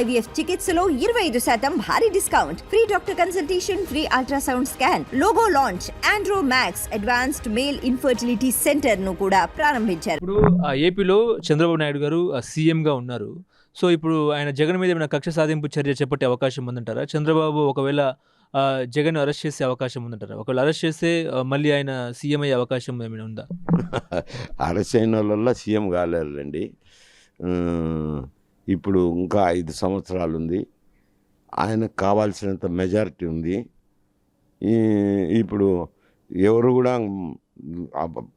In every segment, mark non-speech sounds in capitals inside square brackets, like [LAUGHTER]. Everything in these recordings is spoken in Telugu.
ఐవీఎఫ్ చికిత్సలో ఇరవై ఐదు శాతం భారీ discount. Free doctor consultation free ultrasound scan logo launch Andro Max advanced male infertility సెంటర్ను కూడా ప్రారంభించారు. ఇప్పుడు ఏపీలో చంద్రబాబు నాయుడు గారు సీఎంగా ఉన్నారు. సో ఇప్పుడు ఆయన జగన్ మీద ఏమైనా కక్ష సాధింపు చర్య చేపట్టే అవకాశం ఉందంటారా? చంద్రబాబు ఒకవేళ జగన్ అరెస్ట్ చేసే అవకాశం ఉందంటారా? ఒకవేళ అరెస్ట్ చేస్తే మళ్ళీ ఆయన సీఎం అయ్యే అవకాశం ఏమైనా ఉందా? [LAUGHS] అరెస్ట్ అయిన వాళ్ళ సీఎం కాలేరండి ఉమ్, ఇప్పుడు ఇంకా ఐదు సంవత్సరాలు ఉంది ఆయనకు కావాల్సినంత మెజారిటీ ఉంది. ఇప్పుడు ఎవరు కూడా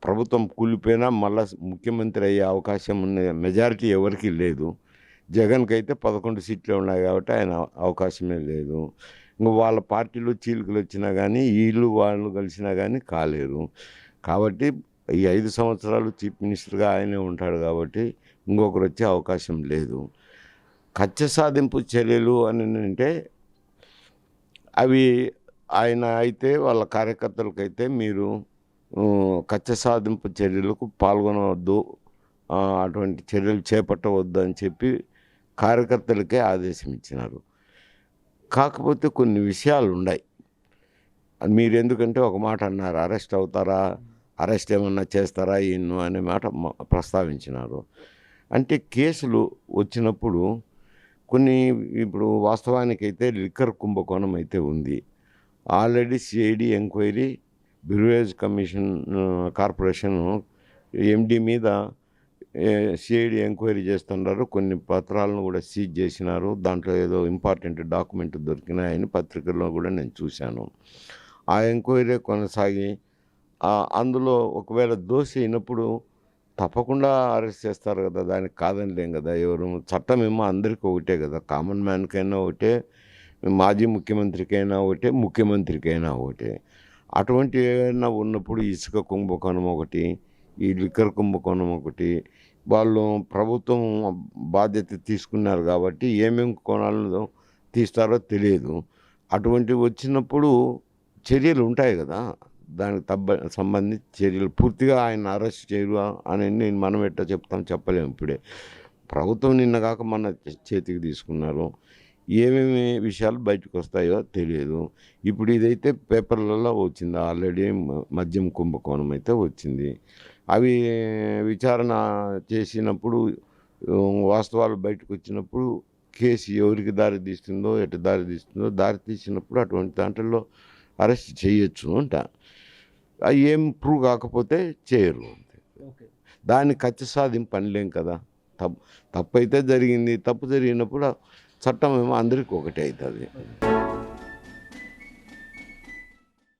ప్రభుత్వం కూలిపోయినా మళ్ళా ముఖ్యమంత్రి అయ్యే అవకాశం ఉన్న మెజారిటీ ఎవరికీ లేదు. జగన్కి అయితే పదకొండు సీట్లు ఉన్నాయి కాబట్టి ఆయన అవకాశమే లేదు. ఇంకా వాళ్ళ పార్టీలో చీలికలు వచ్చినా కానీ వీళ్ళు వాళ్ళు కలిసినా కానీ కాలేరు. కాబట్టి ఈ ఐదు సంవత్సరాలు చీఫ్ మినిస్టర్గా ఆయనే ఉంటాడు కాబట్టి ఇంకొకరు వచ్చే అవకాశం లేదు. కచ్చ సాధింపు చర్యలు అని అంటే అవి ఆయన అయితే వాళ్ళ కార్యకర్తలకైతే మీరు కచ్చ సాధింపు చర్యలకు పాల్గొనవద్దు. అటువంటి చర్యలు చేపట్టవద్దు అని చెప్పి కార్యకర్తలకే ఆదేశం ఇచ్చినారు. కాకపోతే కొన్ని విషయాలు ఉన్నాయి. మీరు ఎందుకంటే ఒక మాట అన్నారు అరెస్ట్ అవుతారా? అరెస్ట్ ఏమన్నా చేస్తారా? ఈయన్ను అనే మాట ప్రస్తావించినారు. అంటే కేసులు వచ్చినప్పుడు కొన్ని ఇప్పుడు వాస్తవానికైతే లిక్కర్ కుంభకోణం అయితే ఉంది. Already CID enquiry beverage commission corporation MD మీద సిఐడి ఎంక్వైరీ చేస్తున్నారు కొన్ని పత్రాలను కూడా సీజ్ చేసినారు. దాంట్లో ఏదో ఇంపార్టెంట్ డాక్యుమెంట్ దొరికినాయని పత్రికల్లో కూడా నేను చూశాను. ఆ ఎంక్వైరీ కొనసాగి అందులో ఒకవేళ దోషి అయినప్పుడు తప్పకుండా అరెస్ట్ చేస్తారు కదా దానికి కాదని లేం కదా ఎవరు చట్టం ఏమో అందరికీ ఒకటే కదా కామన్ మ్యాన్కైనా ఒకటే మాజీ ముఖ్యమంత్రికైనా ఒకటే ముఖ్యమంత్రికైనా ఒకటే. అటువంటి ఏమైనా ఉన్నప్పుడు ఇసుక కుంభకోణం ఒకటి ఈ లిక్కర్ కుంభకోణం ఒకటి వాళ్ళు ప్రభుత్వం బాధ్యత తీసుకున్నారు కాబట్టి ఏమేమి కోణాలను తీస్తారో తెలియదు. అటువంటి వచ్చినప్పుడు చర్యలు ఉంటాయి కదా. దానికి తబ్బ సంబంధించి చర్యలు. పూర్తిగా ఆయన అరెస్ట్ చేయరు అని నేను మనం ఎట్టా చెప్తాం చెప్పలేము ఇప్పుడే. ప్రభుత్వం నిన్న కాక మన చేతికి తీసుకున్నారు. ఏమేమి విషయాలు బయటకు వస్తాయో తెలియదు. ఇప్పుడు ఇదైతే పేపర్లలో వచ్చింది. ఆల్రెడీ మద్యం కుంభకోణం అయితే వచ్చింది. అవి విచారణ చేసినప్పుడు వాస్తవాలు బయటకు వచ్చినప్పుడు కేసు ఎవరికి దారి తీస్తుందో ఎటు దారి తీస్తుందో దారి తీసినప్పుడు అటువంటి దాంట్లో అరెస్ట్ చేయొచ్చు అంట. అవి ఏం ప్రూవ్ కాకపోతే చేయరు దాన్ని ఖర్చు సాధింపు పనిలేం కదా. తప్పు తప్పు అయితే జరిగింది తప్పు జరిగినప్పుడు చట్టం ఏమో అందరికీ ఒకటే అవుతుంది